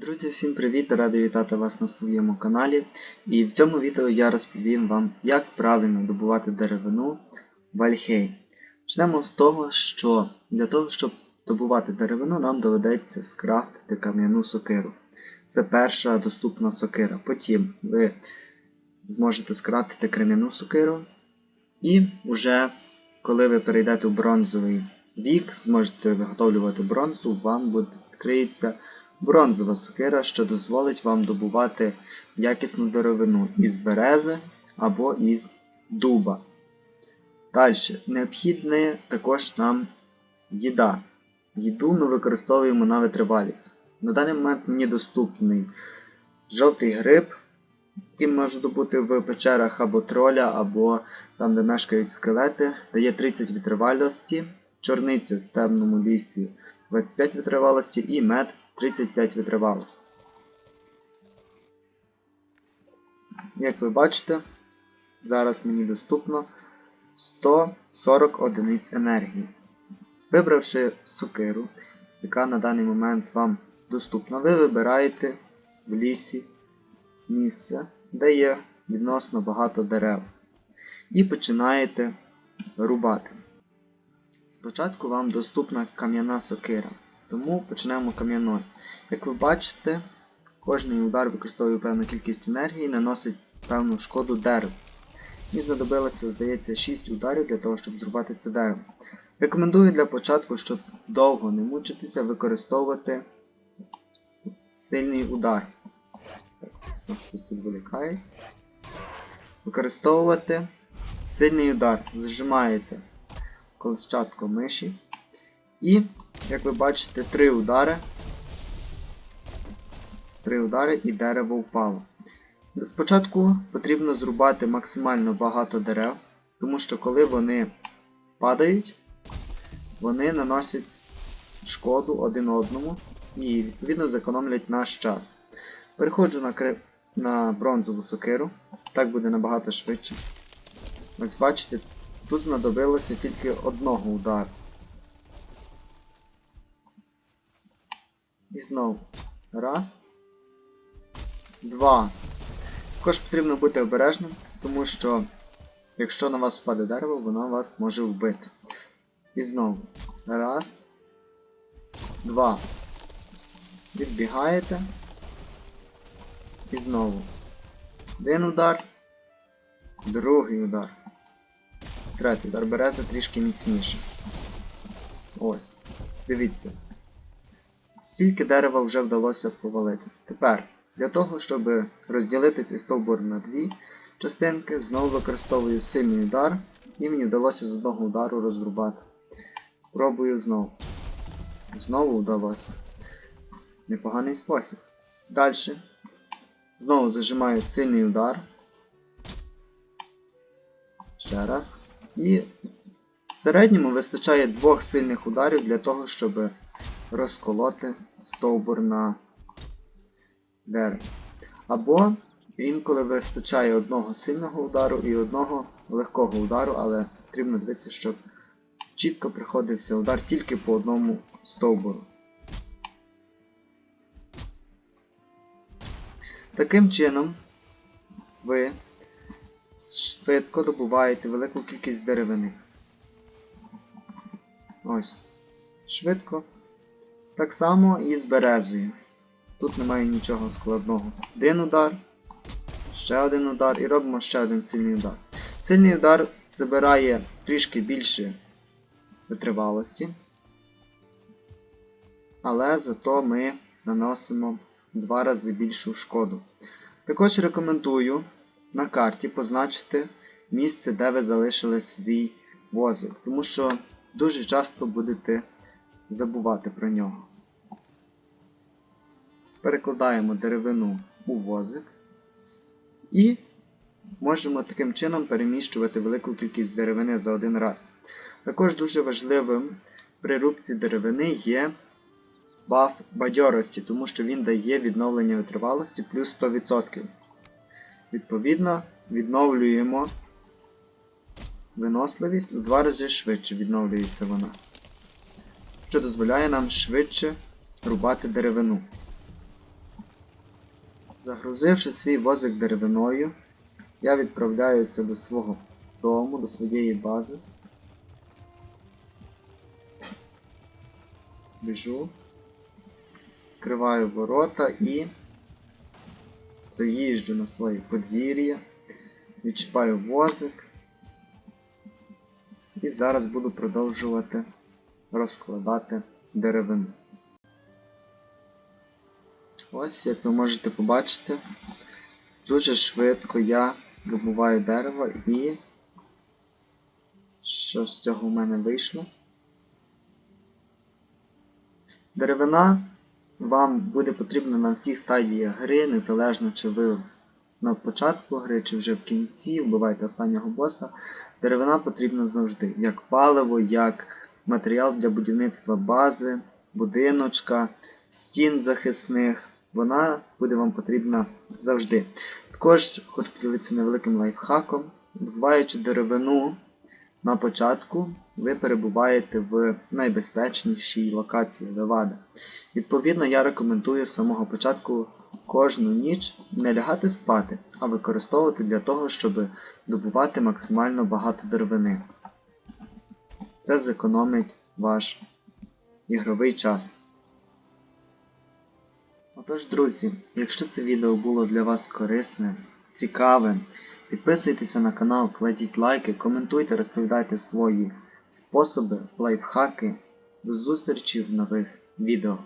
Друзі, всім привіт! Радий вітати вас на своєму каналі. І в цьому відео я розповім вам, як правильно добувати деревину в Альхей. Почнемо з того, що для того, щоб добувати деревину, нам доведеться скрафтити кам'яну сокиру. Це перша доступна сокира. Потім ви зможете скрафтити крем'яну сокиру. І вже коли ви перейдете у бронзовий вік, зможете виготовлювати бронзу, вам буде відкриється бронзова сокира, що дозволить вам добувати якісну деревину із берези або із дуба. Далі, необхідна також нам їда. Їду ми використовуємо на витривалість. На даний момент мені доступний жовтий гриб, який може добути в печерах або троля, або там, де мешкають скелети, дає 30 витривалості, чорницю в темному лісі 25 витривалості і мед 35 витривалості. Як ви бачите, зараз мені доступно 140 одиниць енергії. Вибравши сокиру, яка на даний момент вам доступна, ви вибираєте в лісі місце, де є відносно багато дерев. І починаєте рубати. Спочатку вам доступна кам'яна сокира, тому почнемо кам'яною. Як ви бачите, кожний удар використовує певну кількість енергії і наносить певну шкоду дереву. Мені знадобилося, здається, 6 ударів для того, щоб зрубати це дерево. Рекомендую для початку, щоб довго не мучитися, використовувати сильний удар. Нас тут відволікає. Використовувати сильний удар. Зажимаєте колещатку миші. І, як ви бачите, три удари. Три удари і дерево впало. Спочатку потрібно зрубати максимально багато дерев, тому що коли вони падають, вони наносять шкоду один одному і, відповідно, зекономлять наш час. Переходжу на, кри... на бронзову сокиру, так буде набагато швидше. Ось бачите, тут знадобилося тільки одного удару. І знову. Раз. Два. Також потрібно бути обережним, тому що якщо на вас впаде дерево, воно вас може вбити. І знову. Раз. Два. Відбігаєте. І знову. Один удар. Другий удар. Третій удар берези трішки міцніше. Ось. Дивіться. Стільки дерева вже вдалося повалити. Тепер, для того, щоб розділити цей стовбур на дві частинки, знову використовую сильний удар, і мені вдалося з одного удару розрубати. Пробую знову. Знову вдалося. Непоганий спосіб. Далі. Знову зажимаю сильний удар. Ще раз. І в середньому вистачає двох сильних ударів для того, щоб розколоти стовбур на дерево. Або інколи вистачає одного сильного удару і одного легкого удару, але потрібно дивитися, щоб чітко приходився удар тільки по одному стовбуру. Таким чином ви швидко добуваєте велику кількість деревини. Ось. Швидко. Так само і з березою. Тут немає нічого складного. Один удар, ще один удар і робимо ще один сильний удар. Сильний удар забирає трішки більше витривалості, але зато ми наносимо два рази більшу шкоду. Також рекомендую на карті позначити місце, де ви залишили свій возик, тому що дуже часто будете забувати про нього. Перекладаємо деревину у возик і можемо таким чином переміщувати велику кількість деревини за один раз. Також дуже важливим при рубці деревини є баф бадьорості, тому що він дає відновлення витривалості плюс 100%. Відповідно, відновлюємо виносливість у два рази швидше відновлюється вона, що дозволяє нам швидше рубати деревину. Загрузивши свій возик деревиною, я відправляюся до свого дому, до своєї бази. Біжу. Відкриваю ворота і заїжджу на своє подвір'я, відчіпаю возик. І зараз буду продовжувати розкладати деревину. Ось, як ви можете побачити, дуже швидко я добуваю дерево і що з цього в мене вийшло. Деревина вам буде потрібна на всіх стадіях гри, незалежно чи ви на початку гри, чи вже в кінці вбиваєте останнього боса. Деревина потрібна завжди, як паливо, як матеріал для будівництва бази, будиночка, стін захисних. Вона буде вам потрібна завжди. Також хочу поділитися невеликим лайфхаком. Добуваючи деревину на початку, ви перебуваєте в найбезпечнішій локації Левада. Відповідно, я рекомендую з самого початку кожну ніч не лягати спати, а використовувати для того, щоб добувати максимально багато деревини. Це зекономить ваш ігровий час. Отож, друзі, якщо це відео було для вас корисне, цікаве, підписуйтеся на канал, кладіть лайки, коментуйте, розповідайте свої способи, лайфхаки. До зустрічі в нових відео.